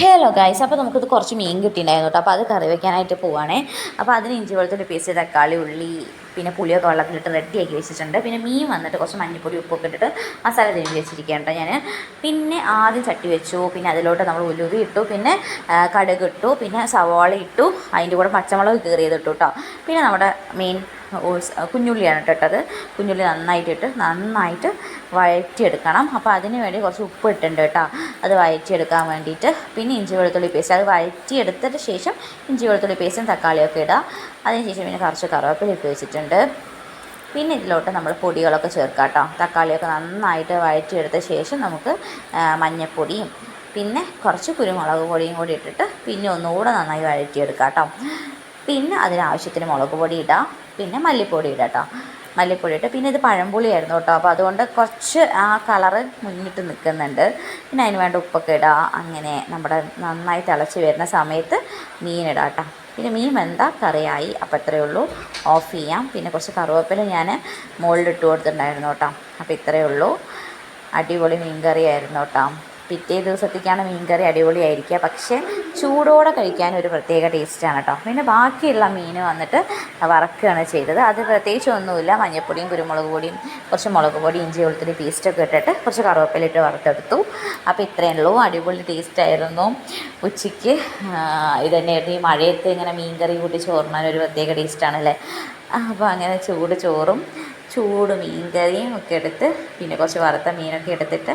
Hello guys അപ്പോൾ നമുക്കിത് കുറച്ച് മീൻ കിട്ടിയിട്ടുണ്ടായിരുന്നു കേട്ടോ. അപ്പോൾ അത് കറി വയ്ക്കാനായിട്ട് പോവാണേ. അപ്പോൾ അതിന് ഇഞ്ചി വെളുത്തുള്ളി പേസ്റ്റ് തക്കാളി ഉള്ളി പിന്നെ പുളിയൊക്കെ വെള്ളത്തിലിട്ട് റെഡിയാക്കി വെച്ചിട്ടുണ്ട്. പിന്നെ മീൻ വന്നിട്ട് കുറച്ച് മഞ്ഞൾപ്പൊടി ഉപ്പൊക്കെ ഇട്ടിട്ട് മസാല തിരിഞ്ഞ് വെച്ചിരിക്കുകയാണ് ഞാൻ പിന്നെ ആദ്യം ചട്ടി വെച്ചു. പിന്നെ അതിലോട്ട് നമ്മൾ ഉലുവി ഇട്ടു. പിന്നെ കടുക് ഇട്ടു. പിന്നെ സവാള ഇട്ടു. അതിന്റെ കൂടെ പച്ചമുളക് കീറിയത് ഇട്ടു കേട്ടോ. പിന്നെ നമ്മുടെ ഓൾസ് കുഞ്ഞുള്ളിയാണ് കേട്ടോ ഇട്ടത്. കുഞ്ഞുള്ളി നന്നായിട്ട് ഇട്ട് നന്നായിട്ട് വഴറ്റിയെടുക്കണം. അപ്പോൾ അതിന് വേണ്ടി കുറച്ച് ഉപ്പ് ഇട്ടിട്ടുണ്ട് കേട്ടോ. അത് വഴറ്റിയെടുക്കാൻ വേണ്ടിയിട്ട് പിന്നെ ഇഞ്ചി വെളുത്തുള്ളി പേസ്റ്റ്. അത് വഴറ്റിയെടുത്തതിന് ശേഷം ഇഞ്ചി വെളുത്തുള്ളി പേസ്റ്റും തക്കാളിയൊക്കെ ഇടുക അതിന് ശേഷം പിന്നെ കുറച്ച് കറിവേപ്പില ഇട്ട് വെച്ചിട്ടുണ്ട്. പിന്നെ ഇതിലോട്ട് നമ്മൾ പൊടികളൊക്കെ ചേർക്കാം കേട്ടോ. തക്കാളിയൊക്കെ നന്നായിട്ട് വഴറ്റിയെടുത്ത ശേഷം നമുക്ക് മഞ്ഞൾപ്പൊടിയും പിന്നെ കുറച്ച് കുരുമുളക് പൊടിയും കൂടി ഇട്ടിട്ട് പിന്നെ ഒന്നുകൂടെ നന്നായി വഴറ്റിയെടുക്കാം കേട്ടോ. പിന്നെ അതിനാവശ്യത്തിന് മുളക് പൊടി ഇടാം. പിന്നെ മല്ലിപ്പൊടി ഇടാം കേട്ടോ മല്ലിപ്പൊടി ഇട്ട് പിന്നെ ഇത് പഴംപുളിയായിരുന്നു കേട്ടോ. അപ്പോൾ അതുകൊണ്ട് കുറച്ച് ആ കളറ് മുന്നിട്ട് നിൽക്കുന്നുണ്ട് പിന്നെ അതിന് വേണ്ട ഉപ്പൊക്കെ ഇടുക അങ്ങനെ നമ്മുടെ നന്നായി തിളച്ച് വരുന്ന സമയത്ത് മീനിടാം കേട്ടോ. പിന്നെ മീൻ വെന്ത കറിയായി. അപ്പോൾ ഇത്രയേ ഉള്ളൂ. ഓഫ് ചെയ്യാം. പിന്നെ കുറച്ച് കറുവേപ്പില ഞാൻ മുകളിൽ ഇട്ട് കൊടുത്തിട്ടുണ്ടായിരുന്നു കേട്ടോ. അപ്പോൾ ഇത്രയേ ഉള്ളൂ. അടിപൊളി മീൻ കറിയായിരുന്നു കേട്ടോ. പിറ്റേ ദിവസത്തേക്കാണ് മീൻ കറി അടിപൊളിയായിരിക്കുക. പക്ഷേ ചൂടോടെ കഴിക്കാൻ ഒരു പ്രത്യേക ടേസ്റ്റാണ് കേട്ടോ പിന്നെ ബാക്കിയുള്ള മീൻ വന്നിട്ട് വറക്കുകയാണ് ചെയ്തത്. അത് പ്രത്യേകിച്ച് ഒന്നുമില്ല. മഞ്ഞൾപ്പൊടിയും കുരുമുളക് പൊടിയും കുറച്ച് മുളക് പൊടി ഇഞ്ചി വെളുത്തുള്ളി പേസ്റ്റൊക്കെ ഇട്ടിട്ട് കുറച്ച് കറുവപ്പിലിട്ട് വറുത്തെടുത്തു. അപ്പോൾ ഇത്രയേ ഉള്ളൂ. അടിപൊളി ടേസ്റ്റായിരുന്നു ഉച്ചയ്ക്ക് ഇത് തന്നെയായിരുന്നു. ഈ മഴയത്ത് ഇങ്ങനെ മീൻകറി കൂട്ടി ചോറിനാൻ ഒരു പ്രത്യേക ടേസ്റ്റാണല്ലേ അപ്പോൾ അങ്ങനെ ചൂട് ചോറും ചൂട് മീൻകറിയും ഒക്കെ എടുത്ത് പിന്നെ കുറച്ച് വറുത്ത മീനൊക്കെ എടുത്തിട്ട്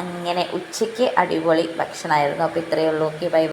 അങ്ങനെ ഉച്ചയ്ക്ക് അടിപൊളി ഭക്ഷണമായിരുന്നു. അപ്പോൾ ഇത്രയേ ഉള്ളൂ. Okay bye